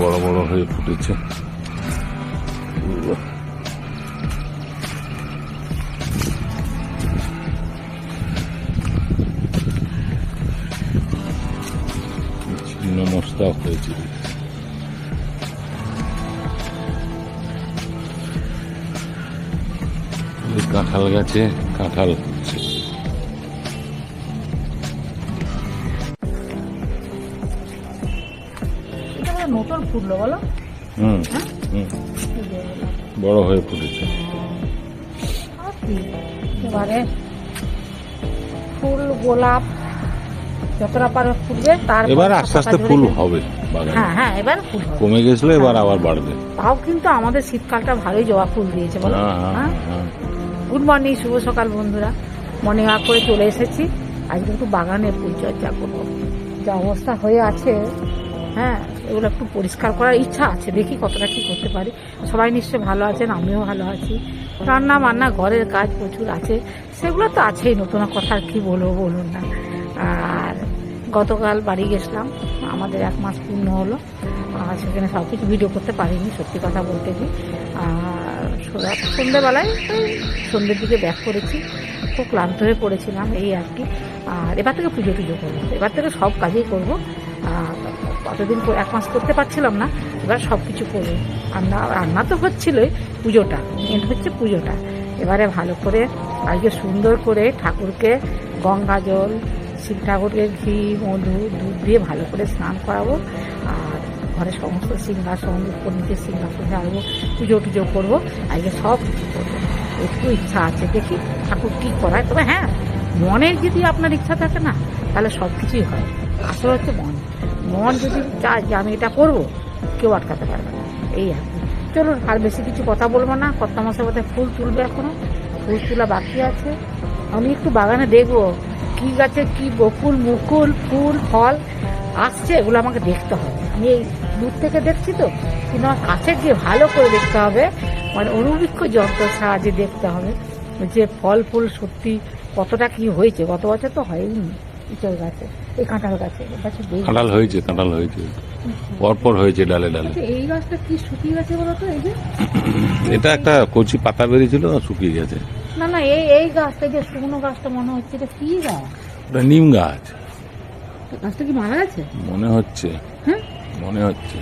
বড় বড় হয়ে ফুটেছে। ছিন্ন মস্তা হয়েছে। কাঁঠাল গাছে কাঁঠাল। আবার নতুন ফুটলো বলো? হুম হ্যাঁ? বড় হয়ে ফুটেছে। এবারে ফুল গোলাপ যতটা পারে ফুটবে তার এবার আস্তে আস্তে ফুল হবে হ্যাঁ হ্যাঁ এবার ফুল কমে গেছিল এবার আবার বাড়বে। তাও কিন্তু আমাদের শীতকালটা ভালোই জবা ফুল দিয়েছে বলো? গুড মর্নিং শুভ সকাল বন্ধুরা। মর্নিং ওয়াক করে চলে এসেছি। আজকে একটু বাগানে পরিচর্যা করব। যা অবস্থা হয়ে আছে হ্যাঁ? এগুলো একটু পরিষ্কার করার ইচ্ছা আছে, দেখি কতটা কি করতে পারি। সবাই নিশ্চয়ই ভালো আছেন, আমিও ভালো আছি। রান্না বান্না, ঘরের কাজ প্রচুর আছে, সেগুলো তো আছেই, নতুন কথা আর কি বলব, বলুন না। আর গতকাল বাড়ি গেছিলাম, আমাদের এক মাস পূর্ণ হলো, আর সেখানে সব কিছু ভিডিও করতে পারিনি, সত্যি কথা বলতে কি আর সন্ধ্যেবেলায় সন্ধ্যের দিকে ব্যাক করেছি, খুব ক্লান্ত হয়ে পড়েছিলাম, এই আর কি। আর এবার থেকে পুজো টুজো করব, এবার থেকে সব কাজেই করব। আর কতদিন এক মাস করতে পারছিলাম না, এবার সব কিছু করব রান্না রান্না তো হচ্ছিলই, পুজোটা মেন হচ্ছে পুজোটা। এবারে ভালো করে আজকে সুন্দর করে ঠাকুরকে গঙ্গা জল, শিব ঠাকুরকে ঘি, মধু, দুধ দিয়ে ভালো করে স্নান করাবো। আর ঘরে সমস্ত সিংহাসন উপর নিচে সিংহাসন ঝাড়বো, পুজো টুজো করব আজকে সব কিছু করব। একটু ইচ্ছা আছে, দেখি ঠাকুর কী করায়। তবে হ্যাঁ মনের যদি আপনার ইচ্ছা থাকে না, তাহলে সব কিছুই হয়। আসলে হচ্ছে মন। মন যদি চায় যে আমি এটা করব, কেউ আটকাতে পারবে না। এই আর কি। চলুন, আর বেশি কিছু কথা বলব না। কর্তা মশাই বোধহয় ফুল তুলবে এখনও। ফুল তোলা বাকি আছে। আমি একটু বাগানে দেখব কি গাছে কি বকুল, মুকুল, ফুল, ফল আসছে, এগুলো আমাকে দেখতে হবে। আমি এই দূর থেকে দেখছি তো, কিন্তু আমার কাছে গিয়ে ভালো করে দেখতে হবে। মানে অনুবীক্ষ যন্ত্রের সাহায্যে দেখতে হবে, যে ফল ফুল সত্যি কতটা কি হয়েছে। গত বছর তো হয়নি ইচল গাছে। এই কাঁঠাল গাছে কাঁঠাল হয়েছে কাঁঠাল হয়েছে। পরপর হয়েছে ডালে ডালে। আচ্ছা, এই গাছটা কি শুকিয়ে গেছে বলো তো এই যে? এটা একটা কচি পাতা বেরিয়েছিল শুকিয়ে গেছে। না না এই এই গাছটা যে শুকনো গাছটা মনে হচ্ছে এটা কি গাছ? ওটা নিম গাছ। গাছটা কি মারা গেছে? মনে হচ্ছে। হ্যাঁ? মনে হচ্ছে।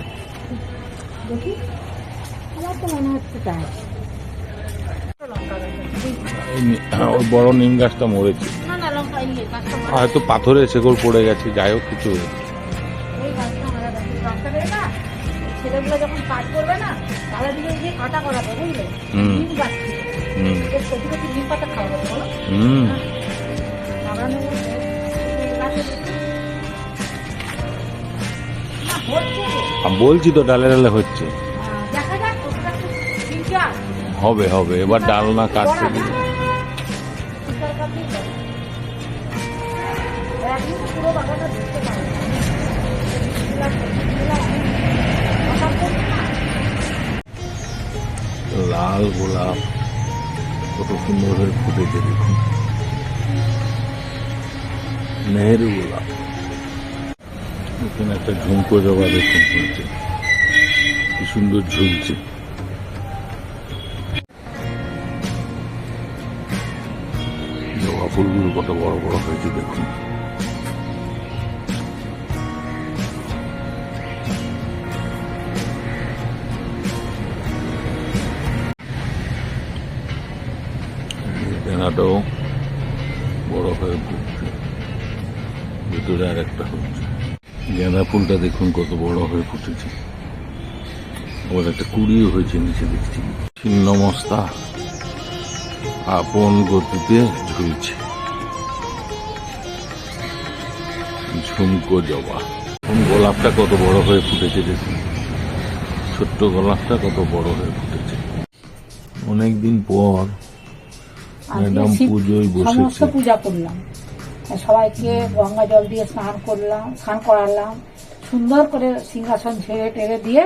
দেখি। আমার তো মনে হচ্ছে তাই। ওই বড় নিম গাছটা মরেছে। হয়তো পাথরের শেকড় পড়ে গেছে যাই হোক কিছু ছেলেগুলো যখন কাজ করবে না দিকে করাবে বুঝলে? পাতা খাওয়াবে বলো। আর বলছি তো ডালে ডালে হচ্ছে। হবে হবে এবার ডাল না কাটতে লাল গোলাপ, কত সুন্দর হয়ে ফুটেছে দেখুন। নেহেরু গোলাপ। এখানে একটা ঝুমকো জবা দেখুন হয়েছে কি সুন্দর ঝুলছে। জবা ফুলগুলো কত বড় বড় হয়েছে দেখুন। ফুলটা দেখুন কত বড় হয়ে ফুটেছে। আবার একটা কুড়িও হয়েছে নিচে দেখছি। ছিন্নমস্তা আপন গতিতে ঝুলছে। ঝুমকো জবা। গোলাপটা কত বড় হয়ে ফুটেছে দেখুন। ছোট্ট গোলাপটা কত বড় হয়ে ফুটেছে। অনেকদিন পর ম্যাডাম পুজোয় বসেছে। পূজা করলাম। আর সবাইকে গঙ্গা জল দিয়ে স্নান করলাম স্নান করালাম। সুন্দর করে সিংহাসন ছেড়ে টেড়ে দিয়ে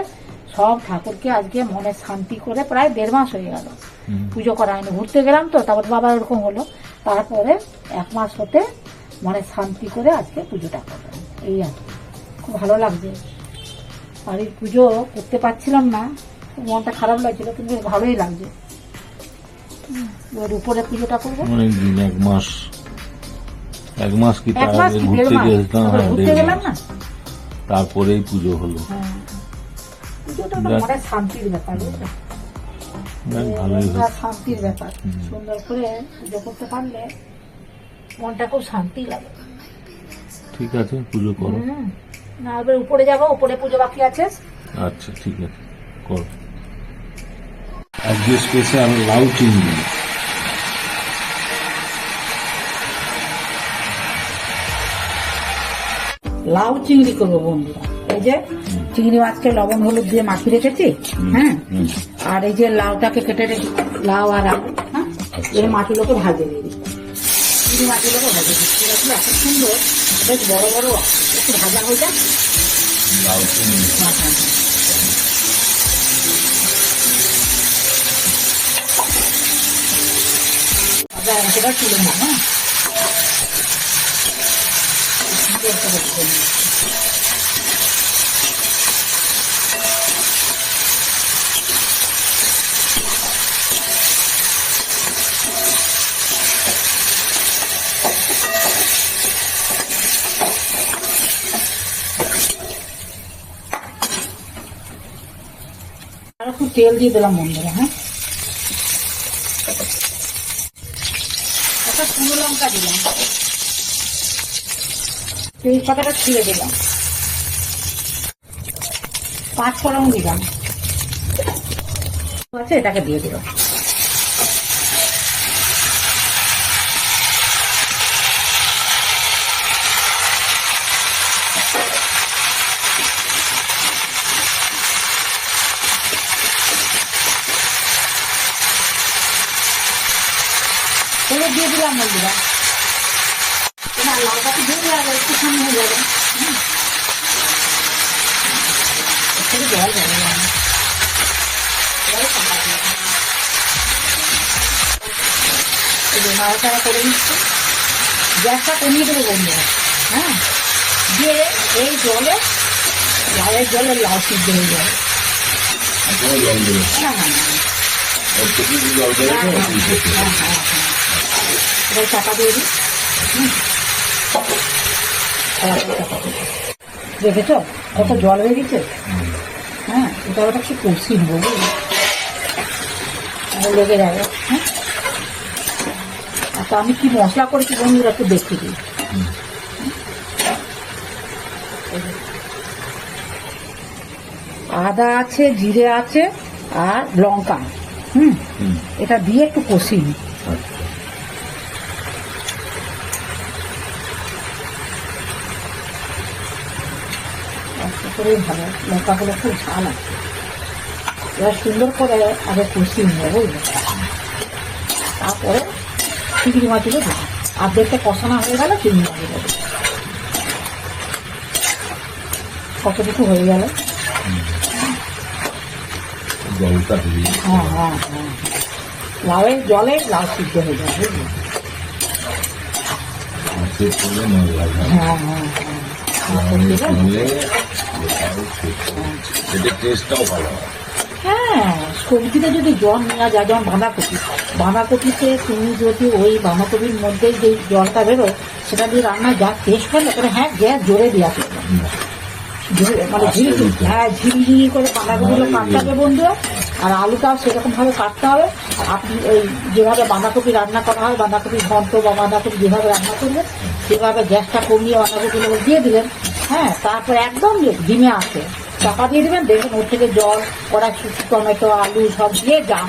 সব ঠাকুরকে আজকে মনে শান্তি করে প্রায় দেড় মাস হয়ে গেল। পুজো করা হয়নি ঘুরতে গেলাম তো তারপর বাবার ওরকম হলো। তারপরে এক মাস হতে মনে শান্তি করে আজকে পুজোটা করলাম। এই আর। খুব ভালো লাগছে। বাড়ির পুজো করতে পারছিলাম না। মনটা খারাপ লাগছিল কিন্তু ভালোই লাগছে। উপরে পুজোটা করব। এক মাস। এক মাস কি ঘুরতে হ্যাঁ ঘুরতে গেলাম না? তারপরেই পুজো হলো। হ্যাঁ। শান্তির ব্যাপার। হয়েছে। শান্তির ব্যাপার। সুন্দর করে পুজো করতে পারলে মনটা খুব শান্তি লাগে। ঠিক আছে পুজো করো। না এবার উপরে যাব উপরে পুজো বাকি আছে। আচ্ছা ঠিক আছে। করো। আজকে স্পেশাল লাউ চিংড়ি। লাউ চিংড়ি করব বন্ধুরা এই যে চিংড়ি মাছকে লবণ হলুদ দিয়ে মাখিয়ে রেখেছি হ্যাঁ? আর এই যে লাউটাকে কেটে রেখে লাউ আর আলু হ্যাঁ। এই মাটিগুলোকে ভাজে দিয়ে দিই চিংড়ি মাছগুলোকে ভাজে এগুলো এত সুন্দর বেশ বড় বড় একটু ভাজা হয়ে যায় লাউ চিংড়ি। ভাজা তুলে নেব হ্যাঁ? সুন্দর করে ভেজে নেব। আর একটু তেল দিয়ে দিলাম বন্ধুরা হ্যাঁ একটা শুকনো লঙ্কা দিলাম তেজপাতাটা ছিঁড়ে দিলাম। পাঁচ ফোড়ন দিলাম। আছে এটাকে দিয়ে দিলাম। দিয়ে দিলাম বন্ধুরা। না লঙ্কাটা দিয়ে দিলাম একটুখানি হয়ে যাবে। একটু জল জল নাড়াচাড়া করে নিচ্ছি গ্যাসটা কমিয়ে দেবো বন্ধুরা হ্যাঁ দিয়ে এই জলে লাউয়ের জলে লাউ সিদ্ধ হয়ে যাবে না না না অল্প কিছু জল দেখেছ? কত জল হয়ে গেছে? হ্যাঁ এটা ওটা একটু কষি বুঝলি লেগে যাবে হ্যাঁ? আচ্ছা আমি কি মশলা করেছি বন্ধুরা একটু দেখতে দিই। আদা আছে জিরে আছে আর লঙ্কা। হুম? হুম। এটা দিয়ে একটু কষি নিই আচ্ছা আস্তে করে ভালো লঙ্কাগুলো খুব ঝাল আছে এবার সুন্দর করে আগে কষিয়ে নেব বুঝলে? তারপরে চিংড়ি মাছগুলো দেবো। আর্ধেকটা কষানো হয়ে গেলে চিংড়ি মাছগুলো দেবো। কতটুকু হয়ে গেল? হ্যাঁ হ্যাঁ হ্যাঁ। লাউয়ের জলে লাউ সিদ্ধ হয়ে যাবে হ্যাঁ হ্যাঁ। হ্যাঁ সবজিতে যদি জল নেওয়া যায় যেমন বাঁধাকপি বাঁধাকপিতে তুমি যদি ওই বাঁধাকপির মধ্যে যে জলটা বেরোয় সেটা দিয়ে রান্না যা টেস্ট হয় করে হ্যাঁ গ্যাস জোরে দেওয়া মানে আস্তে ঝিরি দিতে। হ্যাঁ ঝিরিঝিরি করে বাঁধাকপিগুলো কাটতে হবে বন্ধুরা আর আলুটাও সেরকম ভাবে কাটতে হবে। আপনি ওই যেভাবে বাঁধাকপি রান্না করা হয় বাঁধাকপি ঘন্ট বা বাঁধাকপি যেভাবে রান্না করবেন, সেভাবে গ্যাসটা কমিয়ে বাঁধাকপিগুলো দিয়ে দিলেন হ্যাঁ তারপর একদম ডিমে আসে। চাপা দিয়ে দেবেন দেখবেন ওর থেকে জল কড়াইশুটি টমেটো, আলু সব দিয়ে যা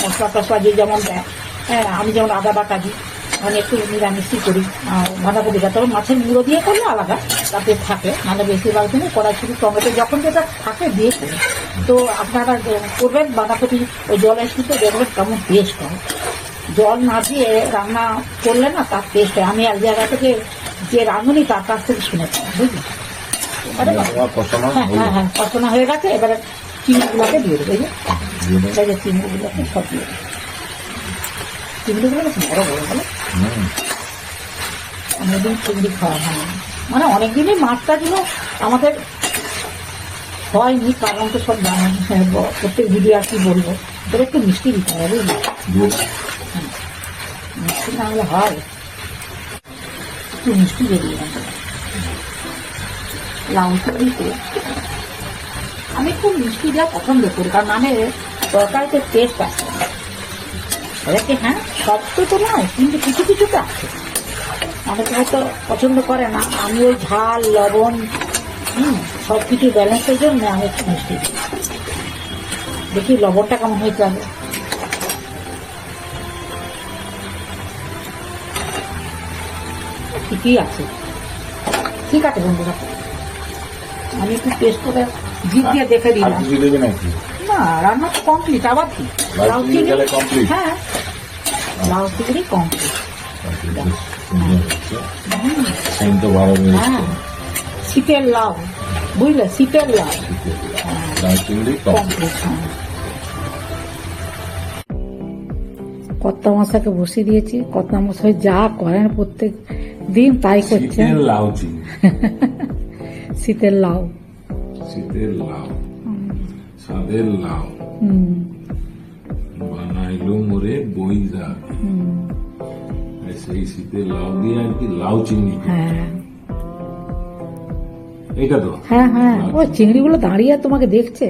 মশলা টসলা যে যেমন দেয়। হ্যাঁ আমি যেমন আদা বাটা দিই। মানে একটু নিরামিষই করি। আর বাঁধাকপিটা তবে মাছের মুড়ো দিয়ে করলে আলাদা তাতে থাকে। মানে বেশিরভাগ দিনে কড়াইশুটি টমেটো যখন যেটা থাকে দিয়ে করি। তো আপনারা করবেন বাঁধাকপি ওই জলের শুতে দেখবেন কেমন টেস্ট হয়। জল না দিয়ে রান্না করলে না তার টেস্ট হয়। আমি এক জায়গা থেকে যে রাঁধুনি তার কাছ থেকে শুনেছি বুঝলি হ্যাঁ হ্যাঁ হ্যাঁ কষানো হয়ে গেছে। এবারে চিংড়িগুলোকে দিয়ে দেবো এই যে। চিংড়িগুলোকে সব দিয়ে দেবো। চিংড়িগুলো বড় বড় বলো। অনেকদিন চিংড়ি খাওয়া হয় না। মানে অনেকদিনই মাছটা ছিল আমাদের হয়নি কারণ তো সব জানা প্রত্যেক ভিডিও আর কি বলব? তোর একটু মিষ্টি দিতে হবে মিষ্টি না হলে হয়। একটু মিষ্টি দিলাম লাউটা দিতে। আমি খুব মিষ্টি দেওয়া পছন্দ করি কারণ মানে তরকারিতে টেস্ট আছে এটাকে হ্যাঁ সব তো তো নয় কিন্তু কিছু কিছু তো আছে অনেকে হয়তো পছন্দ করে না। আমি ওই ঝাল লবণ হুম সব কিছু ব্যালেন্সের জন্য আমি একটু মিষ্টি দিই। দেখি লবণটা কেমন হয়েছে আগে। ঠিকই আছে? ঠিক আছে বন্ধুরা আমি একটু টেস্ট করে জিভ দিয়ে দেখে দিলাম। নাকি? না রান্না তো কমপ্লিট আবার কি? হ্যাঁ। লাউ চিংড়ি কমপ্লিট হ্যাঁ। শীতের লাউ। বুঝলে? শীতের লাউ। লাউ কম কমপ্লিট হ্যাঁ। কর্তা মশাকে বসিয়ে দিয়েছি। কর্তা মশাই যা করেন প্রত্যেক দিন তাই করছেন। শীতের লাউ। শীতের লাউ। সাদের লাউ। বানাইলো মোরে হুম সেই শীতের লাউ দিয়ে আর কি লাউ চিংড়ি হ্যাঁ। এটা তো? হ্যাঁ হ্যাঁ। ও চিংড়িগুলো দাঁড়িয়ে তোমাকে দেখছে?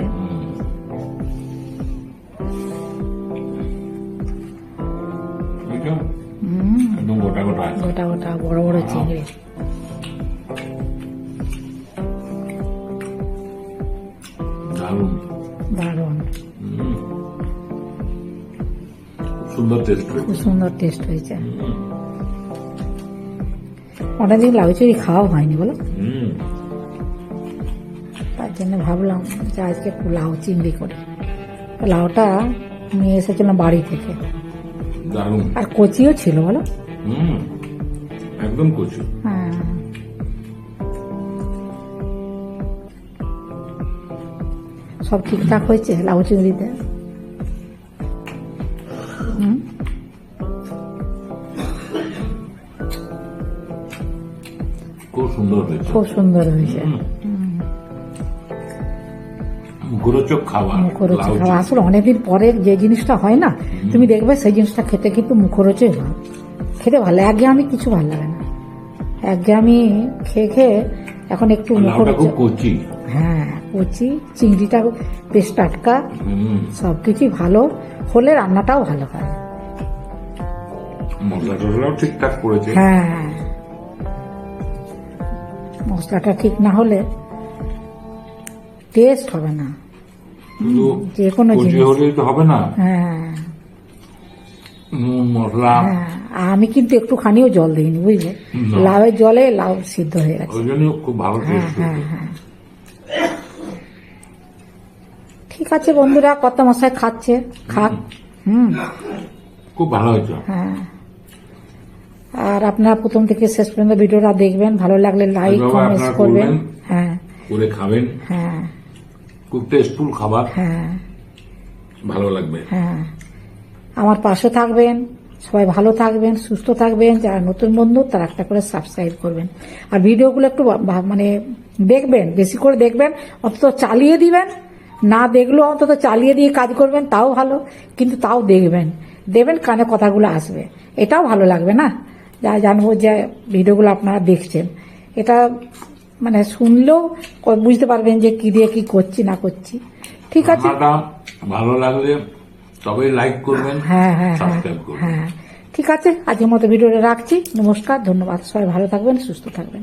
গোটা গোটা গোটা গোটা বড় বড় চিংড়ি। সুন্দর টেস্ট হয়েছে। খুব সুন্দর টেস্ট হয়েছে। অনেকদিন লাউ চিংড়ি খাওয়া হয়নি বলো? তার জন্য ভাবলাম যে আজকে একটু লাউ চিংড়ি করি। লাউটা নিয়ে এসেছিলাম বাড়ি থেকে। আর কচিও ছিল বলো? একদম কচু। হ্যাঁ। সব ঠিকঠাক হয়েছে লাউ চিংড়িতে? খুব সুন্দর হয়েছে। খুব সুন্দর হয়েছে। মুখরোচক খাবার মুখরোচক খাওয়া। আসলে অনেকদিন পরে যে জিনিসটা হয় না তুমি দেখবে সেই জিনিসটা খেতে কিন্তু মুখরোচক হয়। খেতে ভালো লাগে। আমি কিছু ভালো লাগে না। একগে আমি খেয়ে খেয়ে এখন একটু মুখরোচক কচি। হ্যাঁ কচি চিংড়িটা বেশ টাটকা। হুম। সব কিছুই ভালো। হলে রান্নাটাও ভালো হয়। মশলা টসলাও ঠিকঠাক করেছে। হ্যাঁ। মশলাটা ঠিক না হলে টেস্ট হবে না। যে কোনো জিনিস। হবে না। হ্যাঁ। মশলা। হ্যাঁ আমি কিন্তু একটুখানিও জল দিইনি বুঝলে। লাউয়ের জলে লাউ সিদ্ধ হয়ে গেছে। ওই জন্য খুব ভালো হ্যাঁ হ্যাঁ হ্যাঁ। ঠিক আছে বন্ধুরা কত মশাই খাচ্ছে। খাক। হুম। খুব ভালো হয়েছে। হ্যাঁ। আর আপনারা প্রথম থেকে শেষ পর্যন্ত ভিডিওটা দেখবেন। ভালো লাগলে লাইক কমেন্টস করবেন। হ্যাঁ। করে খাবেন? হ্যাঁ। খুব টেস্টফুল খাবার। হ্যাঁ। ভালো লাগবে। হ্যাঁ। আমার পাশে থাকবেন সবাই ভালো থাকবেন সুস্থ থাকবেন। যারা নতুন বন্ধু তারা একটা করে সাবস্ক্রাইব করবেন। আর ভিডিওগুলো একটু মানে দেখবেন বেশি করে দেখবেন অন্তত চালিয়ে দিবেন। না দেখলেও অন্তত চালিয়ে দিয়ে কাজ করবেন তাও ভালো। কিন্তু তাও দেখবেন। দেবেন কানে কথাগুলো আসবে। এটাও ভালো লাগবে না? যা জানব যে ভিডিওগুলো আপনারা দেখছেন। এটা মানে শুনলেও বুঝতে পারবেন যে কি দিয়ে কি করছি না করছি। ঠিক আছে? ভালো লাগলে তবে লাইক করবেন হ্যাঁ হ্যাঁ হ্যাঁ হ্যাঁ। ঠিক আছে? আজকের মতো ভিডিওটা রাখছি। নমস্কার ধন্যবাদ। সবাই ভালো থাকবেন সুস্থ থাকবেন।